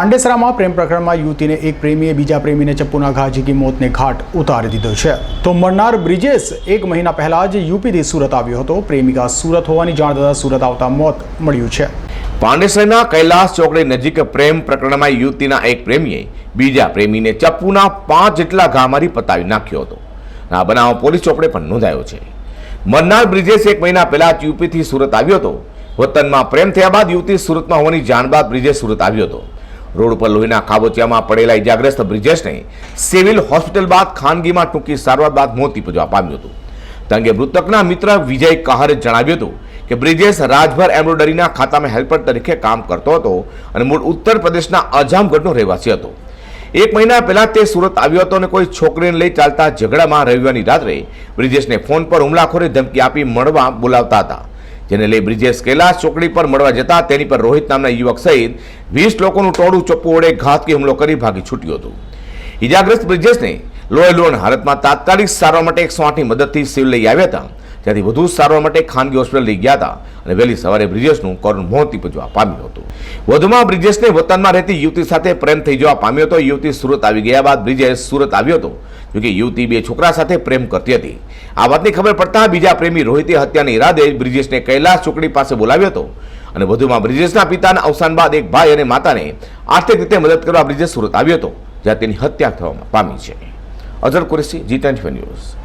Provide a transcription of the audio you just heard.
પાંડેસરામાં પ્રેમ પ્રકરણમાં યુવતીને એક પ્રેમીએ બીજા પ્રેમીને ચપ્પુના ઘા ઝીકી મોતને ઘાટ ઉતારી દીધો છે. તો મરનાર બ્રિજેશ એક મહિના પહેલા જ યુપીથી સુરત આવ્યો હતો. પ્રેમિકા સુરત હોવાની જાણ થતાં સુરત આવતા મોત મળ્યું છે. પાંડેસરના કૈલાસ ચોકડી નજીક પ્રેમ પ્રકરણમાં યુવતીના એક પ્રેમીએ બીજા પ્રેમીને ચપ્પુના પાંચ જેટલા ઘા મારી પતાવી નાખ્યો હતો. આ બનાવ પોલીસ ચોપડે પણ નોંધાયો છે. મરનાર બ્રિજેશ એક મહિના પહેલા જ યુપીથી સુરત આવ્યો હતો. વતનમાં પ્રેમ થયા બાદ યુવતી સુરતમાં હોવાની જાણ બાદ બ્રિજેશ સુરત આવ્યો હતો. રોડ પર લોહીના ખાબોચિયામાં પડેલા ઇજાગ્રસ્ત બ્રિજેશને સિવિલ હોસ્પિટલ બાદ ખાનગીમાં ટૂંકી સારવાર બાદ મોત નીપજવા પામ્યું હતું. તંગે મૃતકના મિત્ર વિજય કહારે જણાવ્યું હતું કે બ્રિજેશ રાજભર એમ્બ્રોડરીના ખાતામાં હેલ્પર તરીકે કામ કરતો હતો અને મૂળ ઉત્તર પ્રદેશના અજામગઢનો રહેવાસી હતો. એક મહિના પહેલા તે સુરત આવ્યો હતો અને કોઈ છોકરીને લઈ ચાલતા ઝઘડામાં રવિવારની રાત્રે બ્રિજેશને ફોન પર હુમલાખોરે ધમકી આપી મળવા બોલાવતા હતા. જેને લઈ બ્રિજેશ કૈલાસ ચોકડી પર મળવા જતા તેની પર રોહિત નામના યુવક સહિત વીસ લોકોનું ટોળું ચપ્પુ વડે ઘાતકી હુમલો કરી ભાગી છૂટ્યું હતું. ઇજાગ્રસ્ત બ્રિજેશને લોહી લોન હાલતમાં તાત્કાલિક સારવાર માટે એકસો આઠની મદદથી સિવિલ લઈ આવ્યા હતા. ત્યાંથી વધુ સારવાર માટે ખાનગી હોસ્પિટલ લઈ ગયા હતા અને વહેલી સવારે બ્રિજેશનું કોરોન મોત નીપજવા પામ્યું હતું. વધુમાં બ્રિજેશને વતનમાં રહેતી યુવતી સાથે પ્રેમ થઈ જવા પામ્યો હતો. યુવતી સુરત આવી ગયા બાદ બ્રિજેશ સુરત આવ્યો હતો, જોકે યુવતી બે છોકરા સાથે પ્રેમ કરતી હતી. આ વાતની ખબર પડતા બીજા પ્રેમી રોહિતે હત્યાના ઈરાદે બ્રિજેશને કૈલાસ ચોકડી પાસે બોલાવ્યો હતો અને વધુમાં બ્રિજેશના પિતાના અવસાન બાદ એક ભાઈ અને માતાને આર્થિક રીતે મદદ કરવા બ્રિજેશ સુરત આવ્યો હતો, જ્યાં તેની હત્યા થવામાં પામી છે. Azhar Qureshi, G twenty news.